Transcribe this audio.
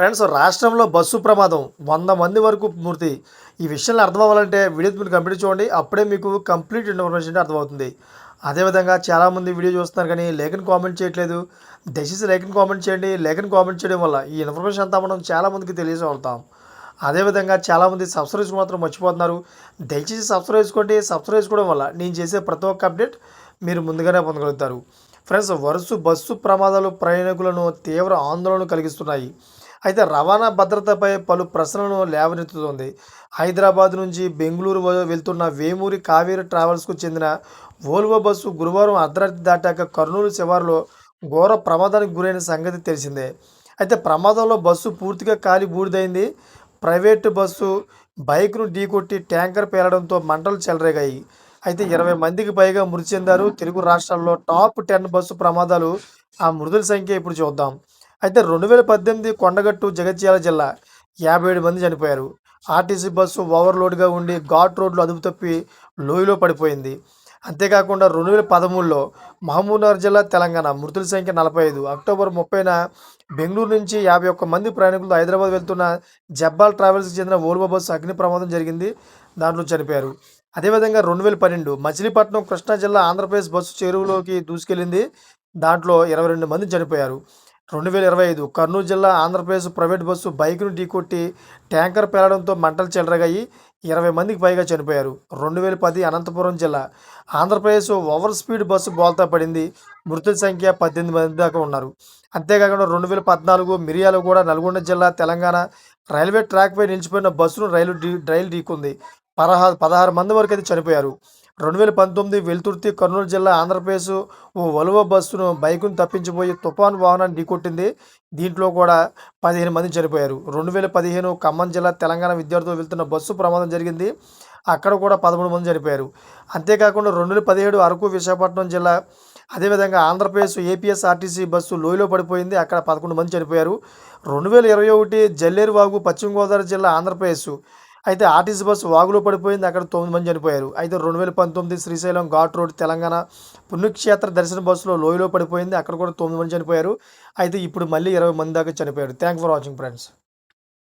Friends రాష్ట్రంలో bus ప్రమాదం. వంద మంది వరకు మృతి. ఈ విషయంలో అర్థం అవ్వాలంటే వీడియో మీరు కంప్లీట్ చూడండి. అప్పుడే మీకు కంప్లీట్ ఇన్ఫర్మేషన్ అర్థమవుతుంది. అదేవిధంగా చాలామంది వీడియో చూస్తున్నారు కానీ లేఖను కామెంట్ చేయట్లేదు. దయచేసి లేఖను కామెంట్ చేయండి. లేఖను కామెంట్ చేయడం వల్ల ఈ ఇన్ఫర్మేషన్ అంతా మనం చాలామందికి తెలియజేస్తాం అదేవిధంగా చాలామంది సబ్స్క్రైబ్ మాత్రం మర్చిపోతున్నారు. దయచేసి సబ్స్క్రైబ్ చేసుకోండి. సబ్స్క్రైబ్ చేసుకోవడం వల్ల నేను చేసే ప్రతి ఒక్క అప్డేట్ మీరు ముందుగానే పొందగలుగుతారు. ఫ్రెండ్స్ వరుస బస్సు ప్రమాదాలు ప్రయాణికులను తీవ్ర ఆందోళన కలిగిస్తున్నాయి. అయితే రవాణా భద్రతపై పలు ప్రశ్నలను లేవనెత్తుతోంది. హైదరాబాద్ నుంచి బెంగళూరు వెళ్తున్న వేమూరి కావేరి ట్రావెల్స్కు చెందిన వోల్వో బస్సు గురువారం అర్ధరాత్రి దాటాక కర్నూలు శివారులో ఘోర ప్రమాదానికి గురైన సంగతి తెలిసిందే. అయితే ప్రమాదంలో బస్సు పూర్తిగా కాలి బూడిదైంది. ప్రైవేటు బస్సు బైక్ను ఢీకొట్టి ట్యాంకర్ పేలడంతో మంటలు చెలరేగాయి. అయితే ఇరవై మందికి పైగా మృతి చెందారు. తెలుగు రాష్ట్రాల్లో టాప్ టెన్ బస్సు ప్రమాదాలు ఆ మృతుల సంఖ్య ఇప్పుడు చూద్దాం. అయితే రెండు వేల పద్దెనిమిది కొండగట్టు జగత్యాల జిల్లా యాభై ఏడు మంది చనిపోయారు. ఆర్టీసీ బస్సు ఓవర్లోడ్గా ఉండి ఘాట్ రోడ్లు అదుపు తప్పి లోయలో పడిపోయింది. అంతేకాకుండా రెండు వేల పదమూడులో మహబూబ్నగర్ జిల్లా తెలంగాణ మృతుల సంఖ్య నలభై ఐదు. అక్టోబర్ ముప్పైన బెంగళూరు నుంచి యాభై ఒక్క మంది ప్రయాణికులు హైదరాబాద్ వెళ్తున్న జబ్బాల్ ట్రావెల్స్కి చెందిన ఓల్వో బస్సు అగ్ని ప్రమాదం జరిగింది. దాంట్లో చనిపోయారు. అదేవిధంగా రెండు వేల పన్నెండు మచిలీపట్నం కృష్ణా జిల్లా ఆంధ్రప్రదేశ్ బస్సు చెరువులోకి దూసుకెళ్ళింది. దాంట్లో ఇరవై రెండు మంది చనిపోయారు. రెండు వేల ఇరవై ఐదు కర్నూలు జిల్లా ఆంధ్రప్రదేశ్ ప్రైవేట్ బస్సు బైక్ను ఢీకొట్టి ట్యాంకర్ పేలడంతో మంటలు చెలరగాయి. ఇరవై మందికి పైగా చనిపోయారు. రెండు వేల పది అనంతపురం జిల్లా ఆంధ్రప్రదేశ్ ఓవర్ స్పీడ్ బస్సు బోల్తా పడింది. మృతుల సంఖ్య పద్దెనిమిది మంది దాకా ఉన్నారు. అంతేకాకుండా రెండు వేల పద్నాలుగు మిరియాలు కూడా నల్గొండ జిల్లా తెలంగాణ రైల్వే ట్రాక్పై నిలిచిపోయిన బస్సును రైలు డీ రైలు ఢీకుంది. పదహారు పదహారు మంది వరకు అయితే చనిపోయారు. రెండు వేల పంతొమ్మిది వెలుతుర్తి కర్నూలు జిల్లా ఆంధ్రప్రదేశ్ ఓ వలువ బస్సును బైకును తప్పించిపోయి తుఫాన్ వాహనాన్ని ఢీకొట్టింది. దీంట్లో కూడా పదిహేను మంది చనిపోయారు. రెండు వేల పదిహేను ఖమ్మం జిల్లా తెలంగాణ విద్యార్థులు వెళ్తున్న బస్సు ప్రమాదం జరిగింది. అక్కడ కూడా పదమూడు మంది చనిపోయారు. అంతేకాకుండా రెండు వేల పదిహేడు అరకు విశాఖపట్నం జిల్లా అదేవిధంగా ఆంధ్రప్రదేశ్ ఏపీఎస్ఆర్టీసీ బస్సు లోయలో పడిపోయింది. అక్కడ పదకొండు మంది చనిపోయారు. రెండు వేల ఇరవై ఒకటి జల్లేరువాగు పశ్చిమ గోదావరి జిల్లా ఆంధ్రప్రదేశ్ అయితే ఆర్టీసీ బస్సు వాగులో పడిపోయింది. అక్కడ తొమ్మిది మంది చనిపోయారు. అయితే రెండు వేల పంతొమ్మిది శ్రీశైలం ఘాట్ రోడ్ తెలంగాణ పుణ్యక్షేత్ర దర్శన బస్సులో లోయలో పడిపోయింది. అక్కడ కూడా తొమ్మిది మంది చనిపోయారు. అయితే ఇప్పుడు మళ్ళీ ఇరవై మంది దాకా చనిపోయారు. Thank for watching friends